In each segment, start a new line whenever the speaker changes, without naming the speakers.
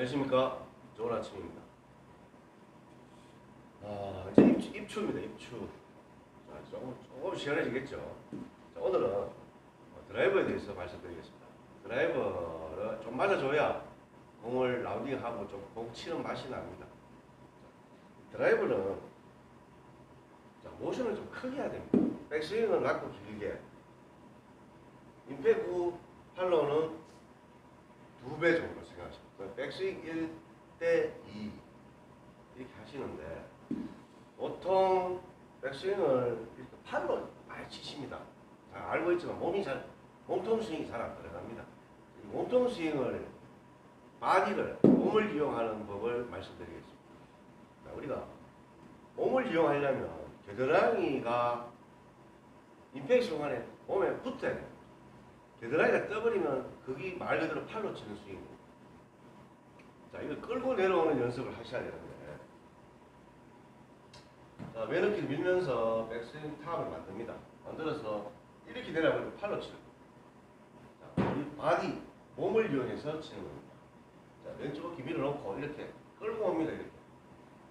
안녕하십니까. 좋은 아침입니다. 아, 이제 입추, 입추입니다. 입추. 자, 조금, 조금 시원해지겠죠. 자, 오늘은 어, 드라이버에 대해서 말씀드리겠습니다. 드라이버를 좀 맞아줘야 공을 라운딩하고 좀 공 치는 맛이 납니다. 자, 드라이버는 자, 모션을 좀 크게 해야 됩니다. 백스윙은 낮고 길게. 임팩 후 팔로우는 두 배 정도 돼요. 백스윙 1대 2 이렇게 하시는데 보통 백스윙을 이렇게 팔로 많이 치십니다. 다 알고 있지만 몸이 잘 몸통 스윙이 잘 안 들어갑니다. 이 몸통 스윙을 바디를 몸을 이용하는 법을 말씀드리겠습니다. 자, 우리가 몸을 이용하려면 겨드랑이가 임팩트 순간에 몸에 붙어야 돼요. 겨드랑이가 떠버리면 그게 말 그대로 팔로 치는 스윙입니다. 자, 이걸 끌고 내려오는 연습을 하셔야 되는데 자, 맨어키를 밀면서 백스윙 탑을 만듭니다. 만들어서 이렇게 내려가면 팔로 치는. 자, 이 바디, 몸을 이용해서 치는 겁니다. 자, 왼쪽 어깨 밀어놓고 이렇게 끌고 옵니다. 이렇게.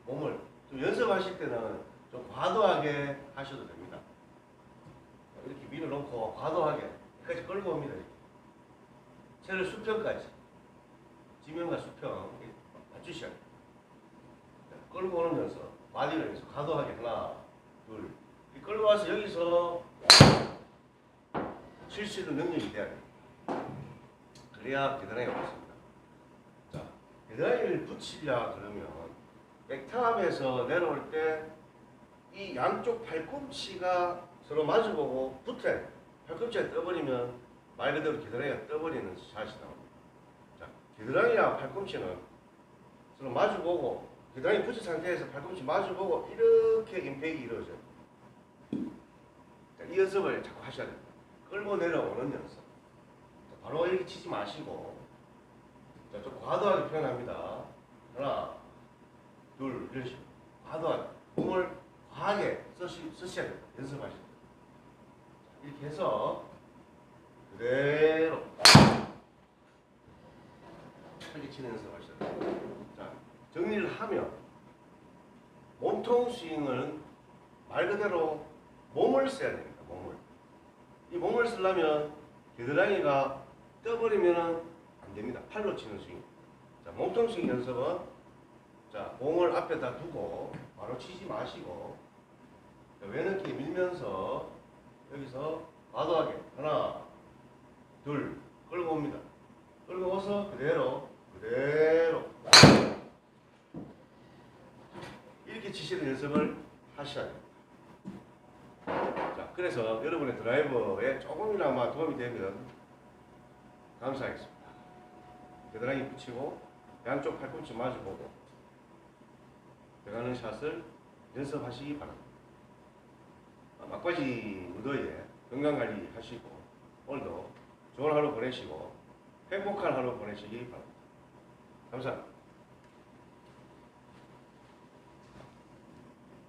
몸을. 좀 연습하실 때는 좀 과도하게 하셔도 됩니다. 자, 이렇게 밀어놓고 과도하게 여기까지 끌고 옵니다. 이렇게. 채를 수평까지. 지면과 수평. 자, 끌고 오는 연습. 바디를 여기서 과도하게 하나, 둘. 끌고 와서 여기서 칠 수 있는 능력이 돼야 돼요. 그래야 계단에 오겠습니다. 자, 계단을 붙이려 그러면 백탑에서 내려올 때 이 양쪽 팔꿈치가 서로 마주보고 붙어야 돼요. 팔꿈치가 떠버리면 말 그대로 겨드랑이가 떠버리는 샷이 나옵니다. 자, 겨드랑이와 팔꿈치는 서로 마주보고 겨드랑이 붙인 상태에서 팔꿈치 마주보고 이렇게 임팩이 이루어져요. 자, 이 연습을 자꾸 하셔야 됩니다. 끌고 내려오는 연습. 자, 바로 이렇게 치지 마시고 자, 좀 과도하게 표현합니다. 하나, 둘, 이런 식으로 과도하게 몸을 과하게 쓰시, 쓰셔야 됩니다. 자, 이렇게 해서 그대로 이렇게 치는 연습하셔야 됩니다. 자, 정리를 하면 몸통 스윙은 말 그대로 몸을 써야 됩니다. 몸을. 이 몸을 쓰려면 겨드랑이가 떠버리면 안 됩니다. 팔로 치는 스윙. 자, 몸통 스윙 연습은 자, 공을 앞에다 두고 바로 치지 마시고 자, 왼어깨 밀면서 여기서 과도하게 하나, 둘 끌고 옵니다. 끌고 와서 그대로 그대로 이렇게 치시는 연습을 하셔야 됩니다. 자, 그래서 여러분의 드라이버에 조금이나마 도움이 되면 감사하겠습니다. 겨드랑이 붙이고 양쪽 팔꿈치 마주보고 들어가는 샷을 연습하시기 바랍니다. 아, 막바지 무더위에 건강관리 하시고 오늘도 좋은 하루 보내시고 행복한 하루 보내시기 바랍니다. 咁 사.